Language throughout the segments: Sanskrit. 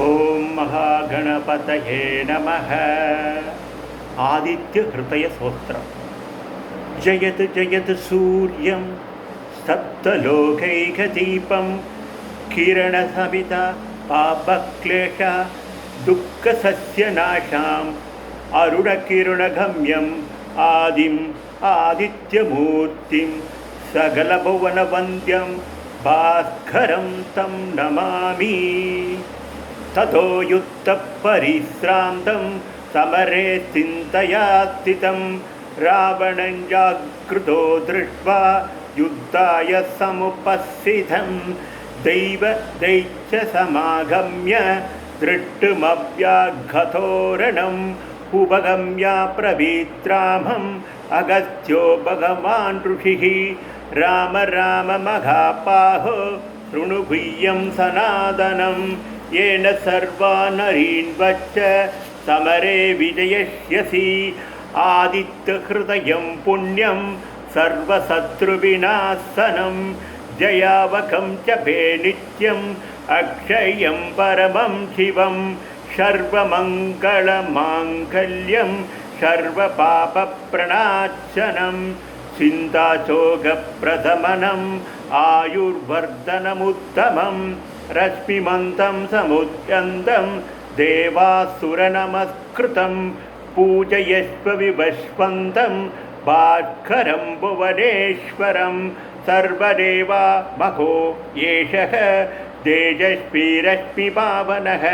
ॐ महागणपतये नमः। आदित्यहृदयस्तोत्रम्। जयतु जयतु सूर्यं सप्तलोकैकदीपं किरणसविता पापक्लेश दुःखसस्यनाशाम् अरुणकिरणगम्यम् आदिम् आदित्यमूर्तिं सकलभुवनवन्द्यं भास्करं तं नमामि ततो युक्तपरिश्रान्तं समरे चिन्तया स्थितं रावणं जागृतो दृष्ट्वा युद्धाय समुपस्थितं दैव दैत्यसमागम्य दृष्टुमव्याघतोरणम् उपगम्य प्रवीत्रामम् अगस्त्यो भगवान् ऋषिः राम राम महापाहो शृणु गुह्यं सनातनं येन सर्वानरीन्वच्च समरे विजयष्यसि आदित्यहृदयं पुण्यं सर्वशत्रुविनाशनं जयावकं च भे नित्यम् अक्षयं परमं शिवं सर्वमङ्गलमाङ्गल्यं सर्वपापप्रणाशनं चिन्ताचोगप्रथमनम् आयुर्वर्धनमुत्तमं रश्मिमन्तं समुद्यन्तं देवासुरनमस्कृतं पूजयस्व विवस्वन्तं भास्करं भुवनेश्वरं सर्वदेवा महो एषः तेजस्वीरश्मिपावनः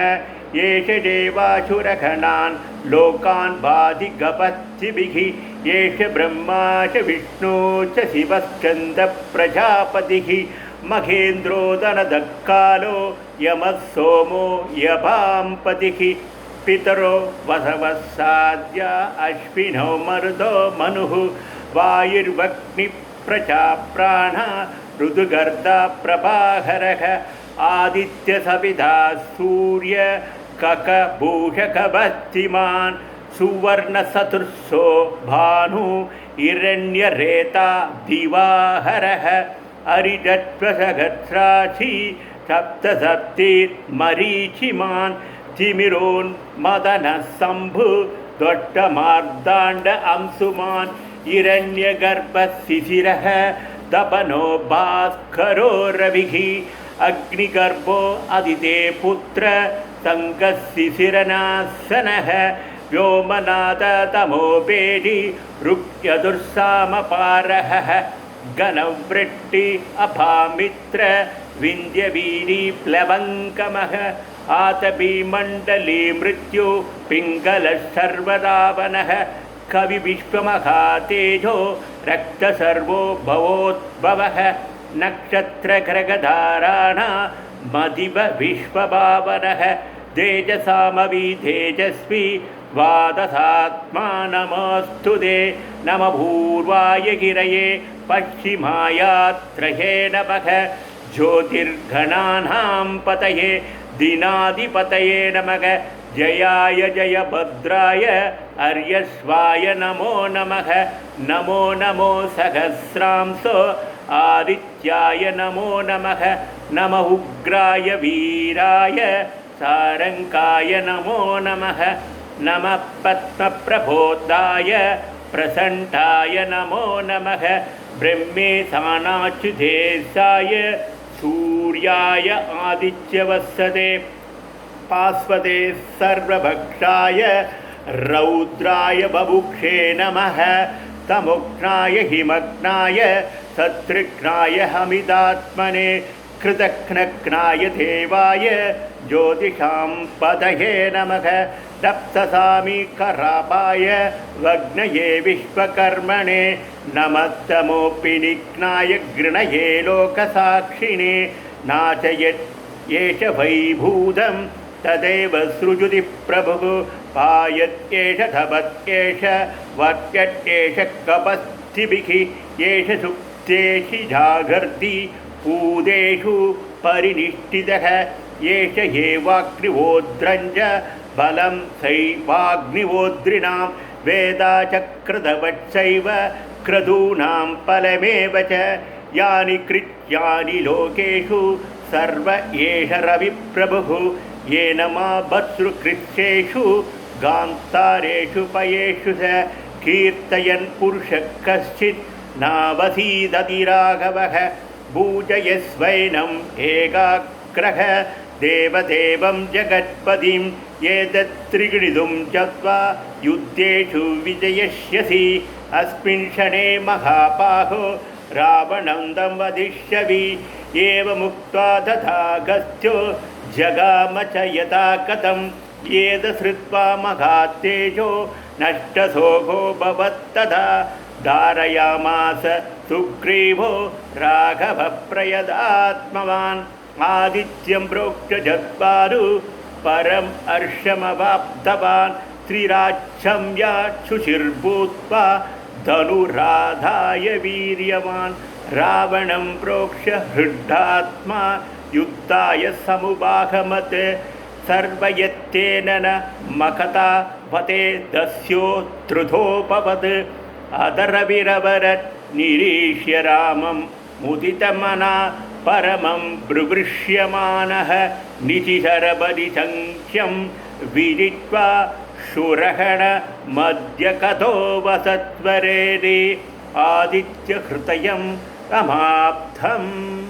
एष देवासुरघनान् लोकान् बाधिगपत्सिभिः एष ब्रह्मा च विष्णु च शिवश्चन्दप्रजापतिः महेन्द्रोदनदक्कालो यमः सोमो यभाम्पतिः पितरो वसवः साद्या अश्विनौ मरुदो मनुः। वायुर्वग्निप्रचाप्राणा ऋतुगर्दा प्रभाहरः। आदित्यसविधा सूर्य ककभूषकभस्तिमान्। सुवर्णसतृशो भानु हिरण्यरेता दिवाहरः हरिजत्वसहस्राशी सप्तसप्तिर्मरीचिमान् तिमिरोन्मदनः शम्भु दोट्टमार्दाण्ड अंशुमान् हिरण्यगर्भशिशिरः तपनो भास्करो रविः अग्निगर्भो अदिते पुत्र सङ्गशिशिरनाशनः व्योमनादतमोपेडि रुक्यदुर्सामपारः गणवृष्टि अभामित्र विन्द्यवीरी प्लवङ्कमः आतपीमण्डली मृत्यु पिङ्गलः सर्वरावणः कविविश्वमहातेजो रक्तसर्वो भवोद्भवः नक्षत्रग्रगधाराणा मदिव विश्वभावनः तेजसामवि तेजस्वी द्वादशात्मा नमोऽस्तु ते नम पूर्वाय गिरये पश्चिमायात्रहे नमः ज्योतिर्घणानां पतये दिनाधिपतये नमः जयाय जयभद्राय अर्यस्वाय नमो नमः। नमो नमो सहस्रांसो आदित्याय नमो नमः। नम उग्राय वीराय सारङ्काय नमो नमः। नमः पद्मप्रबोधाय प्रसण्टाय नमो नमः ब्रह्मे सानाच्युधेशाय सूर्याय आदित्यवसते पास्वते सर्वभक्षाय रौद्राय बभुक्षे नमः तमुग्नाय हिमग्नाय सतृघ्नाय हमिदात्मने, कृतघ्नघ्नाय देवाय ज्योतिषां पदये नमः। दप्तसामि करापाय वग्नये विश्वकर्मणे नमस्तमोऽपि निघ्नाय गृणये लोकसाक्षिणे नाचयत् एष वैभूतं तदेव सृजुति प्रभुः पायत्येष धपत्येष वक्यत्येष कपस्थिभिः एष सुप्तेषि जागर्ति पूदेषु परिनिष्ठितः एष एवाग्निवोद्रञ्च बलं सैवाग्निवोद्रिणां वेदाचक्रदवत्सैव क्रतूनां फलमेव च यानि कृत्यानि लोकेषु सर्व एष रविप्रभुः येन मा भर्तृकृत्येषु गान्तारेषु पयेषु स कीर्तयन् पुरुषः कश्चित् नावसीदति राघवः भूजयस्वैनम् एकाग्रह देवदेवं जगत्पदिं एतत्त्रिगृणितुं जत्वा युद्धेषु विजयष्यसि अस्मिन् क्षणे महापाहो रावणं तं वदिष्यवि एवमुक्त्वा तथा गस्त्यो जगाम च यथा कथम् एतश्रुत्वा महात्तेजो नष्टसोभो भवत्तथा धारयामास सुग्रीवो राघवप्रयदात्मवान् आदित्यं प्रोक्ष्य जत्वारु परम् हर्षमवाप्तवान् त्रिराज्यं या शुचिर्भूत्वा धनुराधाय वीर्यवान् रावणं प्रोक्ष्य हृड्डात्मा युद्धाय समुवाहमत् सर्वयत्तेन न मखता वते दस्योत्रुधोपवत् अदरविरवरत् निरीक्ष्य रामं मुदितमना परमं प्रवृष्यमानः नितिशरबलिसङ्ख्यं विदित्वा शुरहणमद्यकथो वसत्वरेदि आदित्यहृतयं समाप्तम्।